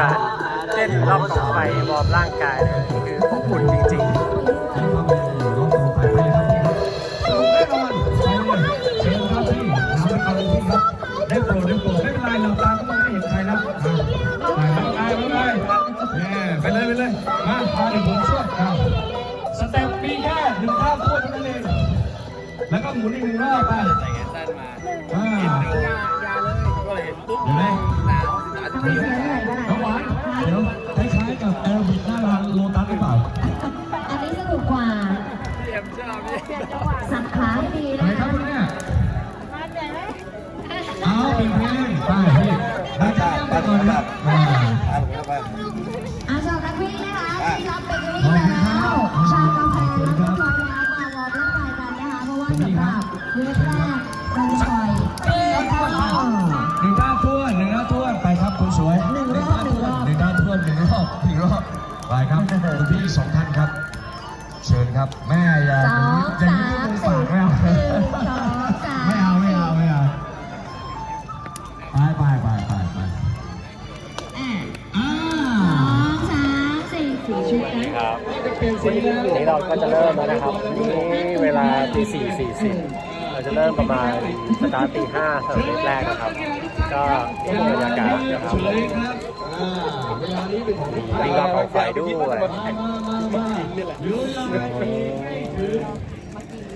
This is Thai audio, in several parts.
การเต้นรอบกองไฟวอร์มร่างกายนะคืออบอุ่นจริงได้โปรดได้โปรดไม่เป็นไรเราตาก็มองไม่เห็นใครแล้วไปไปไปไปเลยไปเลยมาพาเดี๋ยวผมช่วยสเต็ปมีแค่หนึ่งท่าพูดเท่านั้นเองแล้วก็หมุนอีกหนึ่งรอบไปใส่แขนสั้นมาอ่า ครับ แม่อย่าสองอย่าสามยิ้มสี่ปากไม่เอาหนึ่งสองสามไม่เอาไม่เอาไม่เอาไปไปไปไปไปอะอ่าสองสามสี่สี่ชุดนะๆครับเปลี่ยนสีแล้ววันนี้เราก็จะเริ่มแล้วนะครับ นี่เวลาตีสี่สี่สิบเรา จะเริ่มประมาณสตาร์ตีห้าสำหรับเล็กแรกนะครับ ก็นี่คือบรรยากาศนะครับเชิญเลยครับอ่าเวลานี้เป็นขอาวิ่งรอบกองไฟด้วยไม่ถึง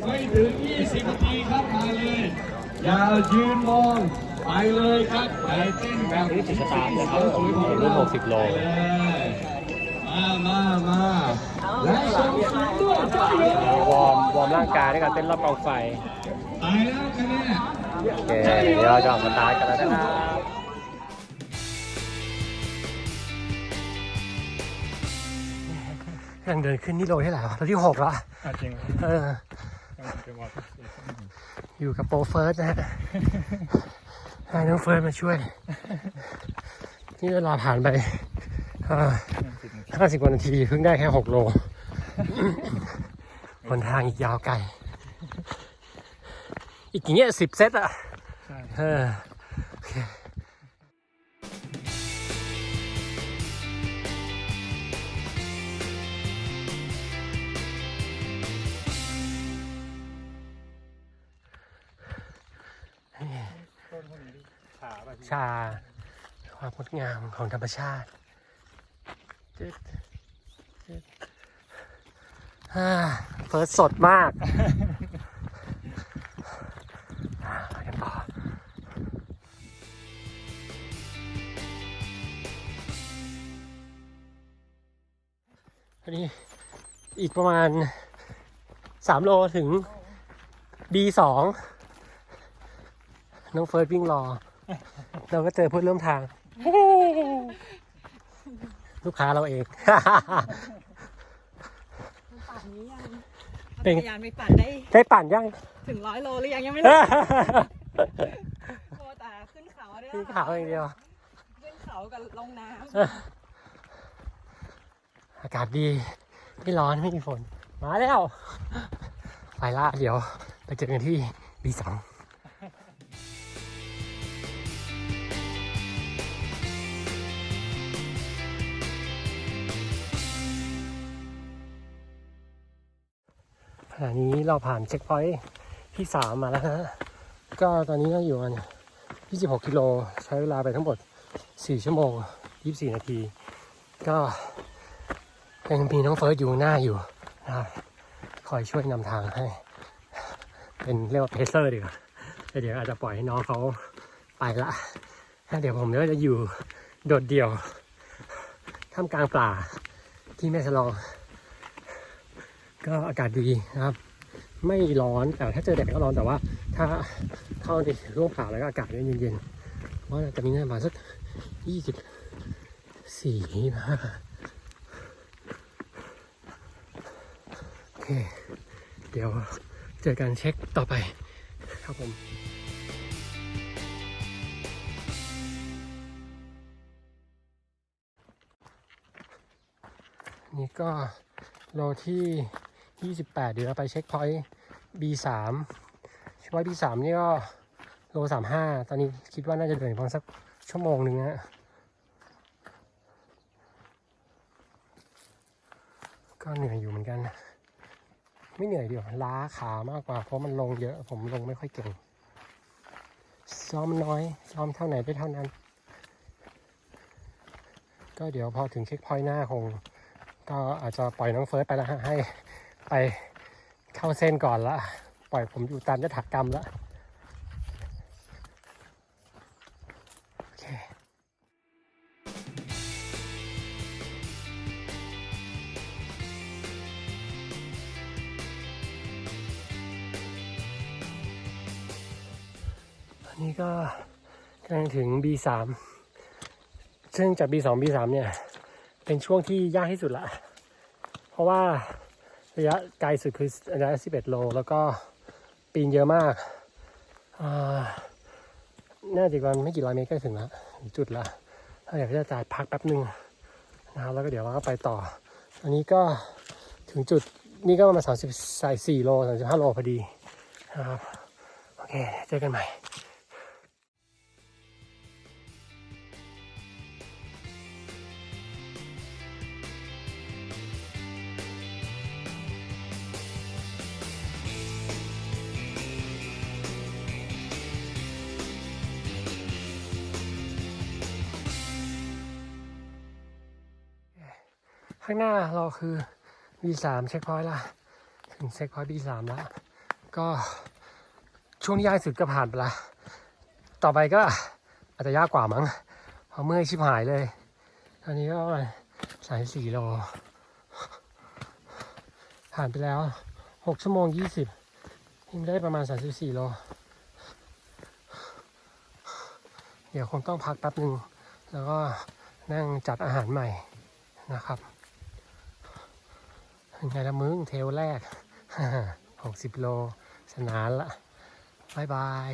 ไม่ถึง 20นาทีครับมาเลย อย่ายืนมองไปเลยครับไปเต้นแบบนี่จุดสตาร์ทนะครับสวยๆรุ่น60 โลมามามาและส่งเสียงด้วยจ้าเลยวอร์มวอร์มร่างกายด้วยการเต้นรอบกองไฟ ไปแล้วคะแนนโอเคเดี๋ยวเราจะออกสตาร์ทกันแล้วนะครับยังเดินขึ้นนี่โลที่ไหนวะโลที่หกแล้วจริงเอออยู่กับโปรเฟิร์สนะฮะให้น้องเฟิร์สมาช่วย นี่เวลาผ่านไปห้าสิบกว่านาทีเพิ่งได้แค่หกโลหนทางอีกยาวไกล อีกอย่างเงี้ยสิบเซตอะใช่เออโอเคชา ความงดงามของธรรมชาติจึ๊ดจึ๊ดอ่าเฟิร์สสดมาก นนี้อีกประมาณสามโลถึง B2 น้องเฟิร์สวิ่งรอ เราก็เจอเพื่อนร่วมทาง ลูกค้าเราเอง ปั่นนี้ยังเป็น จักรยานไปปั่นได้ได้ปั่นยัง ถึงร้อยโลหรือยังยังไม่รู้โมแต่ขึ้นเขาเนี่ยขึ้นเขาอย่างเดียว ขึ้นเขากับลงน้อากาศดี ไม่ร้อนไม่มีฝน มาแล้ว ไปละเดี๋ยวไปเจอกันที่ B2 ขณะนี้เราผ่านเช็คพอยท์ที่สามมาแล้วฮะก็ตอนนี้เราอยู่กัน26 กิโล ใช้เวลาไปทั้งหมด 4 ชั่วโมง 24 นาที ก็ ยังมีน้องเฟิร์สอยู่หน้าอยู่นะครับคอยช่วยนำทางให้ เป็นเรียกว่าเพเซอร์ดีกว่าเดี๋ยวอาจจะปล่อยให้น้องเขาไปละแล้วเดี๋ยวผมก็จะอยู่โดดเดี่ยวท่ามกลางป่าที่แม่สลอง ก็อากาศดีนะครับ ไม่ร้อนแต่ถ้าเจอแดดก็ร้อนแต่ว่า ถ้าเข้าในร่วงป่าแล้วก็อากาศเย็นๆว่าจะมีประมาณสักยี่สิบสี่ห้า เค เดี๋ยวเจอกันเช็คต่อไปครับผมนี่ก็โลที่ 28 เดี๋ยวเราไปเช็คพอยต์ B3 เช่วพอยต์ B3 นี่ก็โล 35 ตอนนี้คิดว่าน่าจะเดินประมาณสักชั่วโมงหนึ่งนะก็เหนื่อยอยู่เหมือนกันนะ ไม่เหนื่อยเดียวล้าขามากกว่า เพราะมันลงเยอะ ผมลงไม่ค่อยเก่ง ซ้อมน้อย ซ้อมเท่าไหนได้เท่านั้น ก็เดี๋ยวพอถึงเช็คพอยต์หน้าคง ก็อาจจะปล่อยน้องเฟิร์สไปแล้วให้ไปเข้าเส้นก่อนละ ปล่อยผมอยู่ตามยถากรรมละ นนี้ก็กำลังถึง B3 ซึ่งจาก B2 B3 เนี่ย เป็นช่วงที่ยากที่สุดละ เพราะว่าระยะไกลสุดคือระยะ 11 โล แล้วก็ปีนเยอะมาก น่าจะประมาณไม่กี่ร้อยเมตรก็ถึงล้วถึงจุดละถ้าอยากจะจ่ายพักแป๊บหนึ่งนะครับแล้วก็เดี๋ยวเราก็ไปต่อ อันนี้ก็ถึงจุดนี่ก็ประมาณ30 4โล35โลพอดีนะครับ โอเค เจอกันใหม่ ข้างหน้าเราคือ B3 เช็คพอยต์ละถึงเช็คพอยต์ B3 แล้ว ก็ช่วงที่ยากสุดก็ผ่านไปละ ต่อไปก็อาจจะยากกว่ามั้งเพราะเมื่อยชิบหายเลยอันนี้ก็สายสี่โล ผ่านไปแล้วหกชั่วโมงยี่สิบยิงได้ประมาณสามสิบสี่โล เดี๋ยวคงต้องพักแป๊บหนึ่ง แล้วก็นั่งจัดอาหารใหม่นะครับ เป็นไงละมึงเทลแรกหกสิบโล สนานละบายบาย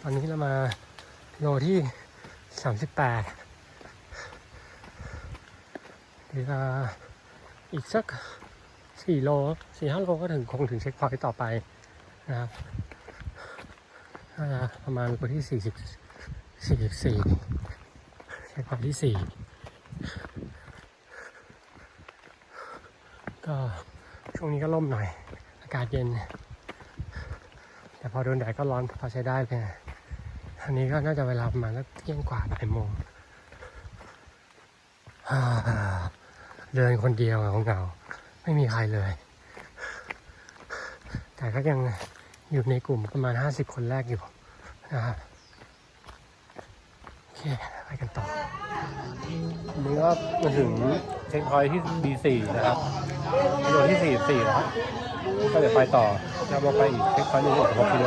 ตอนนี้เรามาโลที่ 38เวลาอีกสัก 4 โล 4-5 โลก็ถึงคงถึงเช็คพอยต์ต่อไป นะครับประมาณโลที่40 44เช็คพอยต์ที่4ก็ช่วงนี้ก็ร่มหน่อย อากาศเย็น แต่พอโดนแดดก็ร้อนพอใช้ได้เลยอันนี้ก็น่าจะเวลาประมาณสักเที่ยงกว่าบ่ายโมงเดินคนเดียวเหงาๆไม่มีใครเลย แต่ก็ยัง อยู่ในกลุ่มประมาณ 50 คนแรกอยู่นะครับโอเคไปกันต่ออันนี้ก็มาถึงเช็คพอยที่ B4 นะครับกิโลที่44แล้วก็เดี๋ยวไปต่อจะบอกไปอีกเช็คพอยต์หนึ่งหกกิโล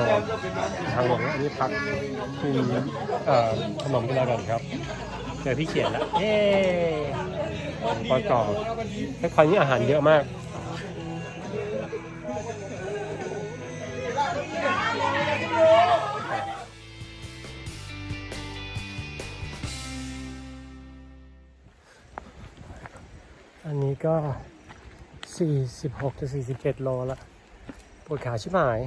ทางหลวงอันนี้พักกินเอ่อขนมกินอะไรก่อนครับเจอพี่เขียนแล้วเย้ปอยก่อเช็คพอยต์นี้อาหารเยอะมาก อันนี้ก็ 46จะ47 โลละปวดขาชิบหาย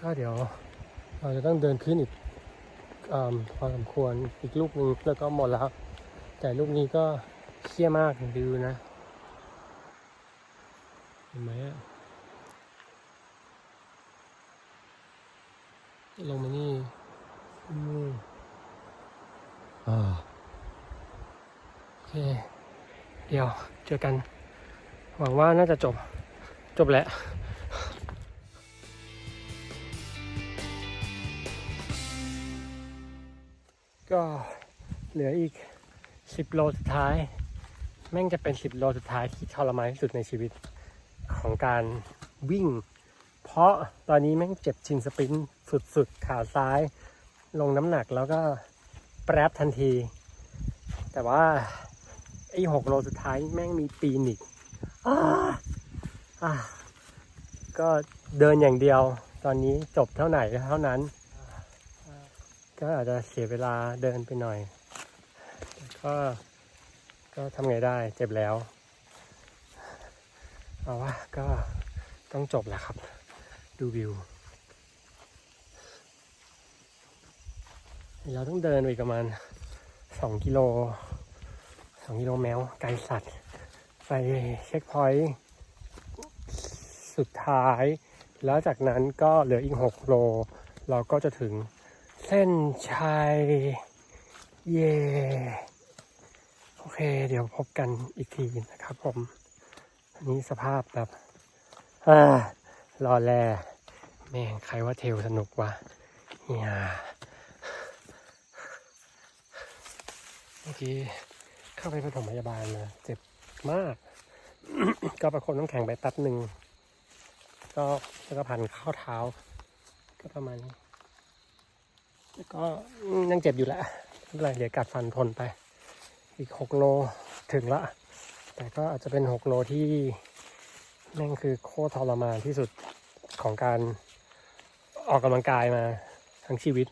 ก็เดี๋ยวเราจะต้องเดินขึ้นอีกอพอสมควรอีกลูกหนึ่งแล้วก็หมดแล้ว แต่ลูกนี้ก็เชี่ยมากดูนะ เห็นไหมอะ ลงมานี่นี่อ่าโอเค เดี๋ยวเจอกัน หวังว่าน่าจะจบ จบแล้วก็เหลืออีก 10 โลสุดท้าย แม่งจะเป็น 10 โลสุดท้ายที่ทรมานที่สุดในชีวิตของการวิ่ง เพราะตอนนี้แม่งเจ็บชินสปรินต์สุดๆ ขาซ้ายลงน้ำหนักแล้วก็แปรบทันที แต่ว่า ไอ้หกโลสุดท้ายแม่งมีปีนอีกก็เดินอย่างเดียว ตอนนี้จบเท่าไหร่เท่านั้น ก็อาจจะเสียเวลาเดินไปหน่อย ก็ก็ทำไงได้เจ็บแล้ว เอาว่าก็ต้องจบแล้วครับ ดูวิว เราต้องเดินไปประมาณสองกิโลสองกิโลแมวไกลสัตว์ ไปเช็คพอยต์สุดท้าย แล้วจากนั้นก็เหลืออีกหกโล เราก็จะถึงเส้นชัย เย่โอเค เดี๋ยวพบกันอีกทีนะครับผม อันนี้สภาพแบบ อ่ารอแล แม่งใครว่าเทลสนุกวะเฮียเมื่อกี้เข้าไปปฐมพยาบาลมาเจ็บมาก ก็ประคบน้ำแข็งไปแป๊บหนึ่ง ก็แล้วก็พันข้อเท้า ก็ประมาณนี้แล้วก็ยังเจ็บอยู่แหละไม่เป็นไรเดี๋ยวกัดฟันทนไป อีกหกโลถึงละ แต่ก็อาจจะเป็นหกโลที่แม่งคือโคตรทรมานที่สุดของการ ออกกำลังกายมาทั้งชีวิต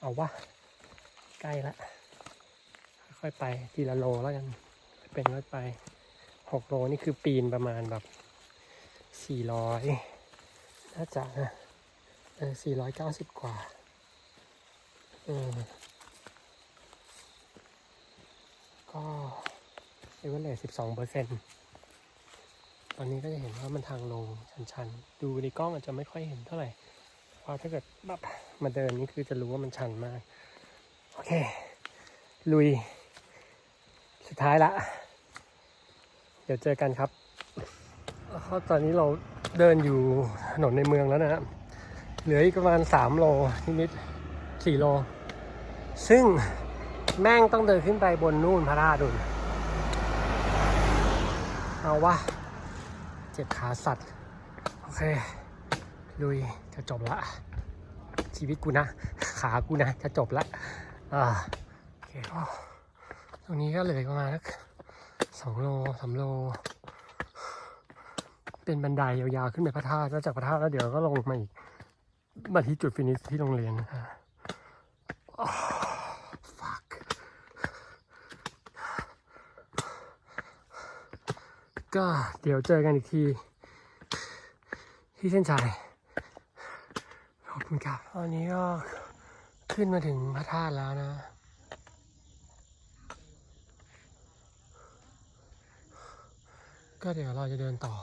เอาวะใกล้ละ ค่อยไปทีละโลแล้วกัน เป็นค่อยไปหกโลนี่คือปีนประมาณแบบสี่ร้อยน่าจะนะเออสี่ร้อยเก้าสิบกว่าเออก็เอเวอร์เรสิบสองเปอร์เซ็นต์ ตอนนี้ก็จะเห็นว่ามันทางลงชันๆ ดูในกล้องอาจจะไม่ค่อยเห็นเท่าไหร่เพราะถ้าเกิดแบบมาเดินนี่คือจะรู้ว่ามันชันมาก โอเค ลุย สุดท้ายละ เดี๋ยวเจอกันครับก็ตอนนี้เราเดินอยู่ถนนในเมืองแล้วนะฮะเหลืออีกประมาณ 3 โลนิดๆ4โล ซึ่งแม่งต้องเดินขึ้นไปบนนู่นพระราดุลเอาวะ เจ็บขาสัตว์ โอเค ลุย จะจบละ ชีวิตกูนะ ขากูนะ จะจบละอ่าโอเคก็ตรงนี้ก็เหลือประมาณสักสองโลสามโล เป็นบันไดยาวๆ ขึ้นไปพระธาตุแล้วจากพระธาตุแล้วเดี๋ยวก็ลงมาอีกมาที่จุดฟินิชที่โรงเรียนนะฮะอ้าว fuck ก็เดี๋ยวเจอกันอีกที ที่เส้นชัยขอบคุณครับตอนนี้ก็ขึ้นมาถึงพระธาตุแล้วนะก็เดี๋ยวเราจะเดินต่อ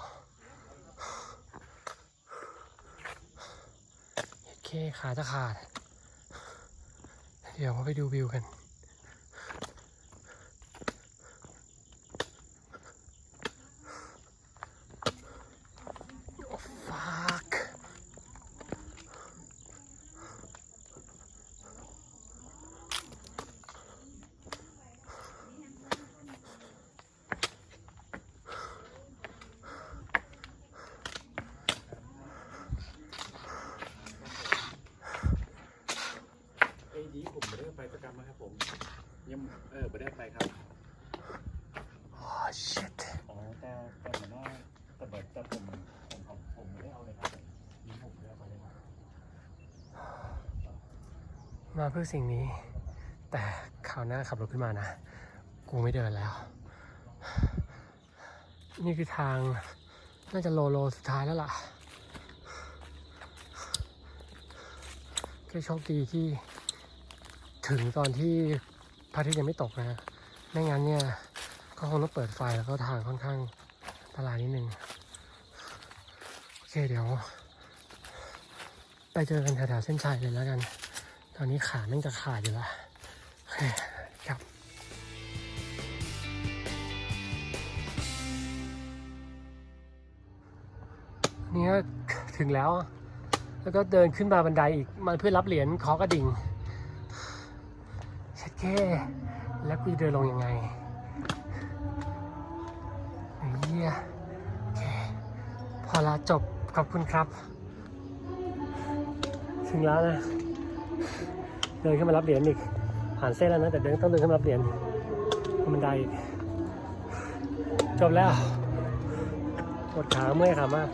โอเคขาจะขาด เดี๋ยวเราไปดูวิวกัน โอ้ fuck ไอ้ดีผมไม่ได้ไปประจำนะครับผม ยังเออไม่ได้ไปครับ โอ้ shit อ๋อแต่แต่เหมือนว่าแต่แบบแต่ผมผมผมผมไม่ได้เอาเลยครับนี่ผมไม่ได้เอาไปเลยครับ มาเพื่อสิ่งนี้ แต่คราวหน้าขับรถขึ้นมานะ กูไม่เดินแล้ว นี่คือทางน่าจะโลโลสุดท้ายแล้วล่ะแค่โชคดีที่ถึงตอนที่พระอาทิตย์ยังไม่ตกนะไม่งั้นเนี่ย ก็คงต้องเปิดไฟแล้วก็ทางค่อนข้างอันตรายนิดนึง โอเคเดี๋ยว ไปเจอกันแถวๆเส้นชัยเลยแล้วกัน ตอนนี้ขาแม่งจะขาดอยู่ล้วโอเคครับนี่ก็ถึงแล้ว แล้วก็เดินขึ้นมาบันไดอีกมาเพื่อรับเหรียญคอกระดิ่งเช็ดแค่แล้วกูจะเดินลงยังไงเฮียพอละจบขอบคุณครับ ถึงแล้วนะ เดินขึ้นมารับเหรียญอีกผ่านเส้นแล้วนะแต่เดินต้องเดินขึ้นมารับเหรียญบนบันไดจบแล้วปวดขาเมื่อยขามาก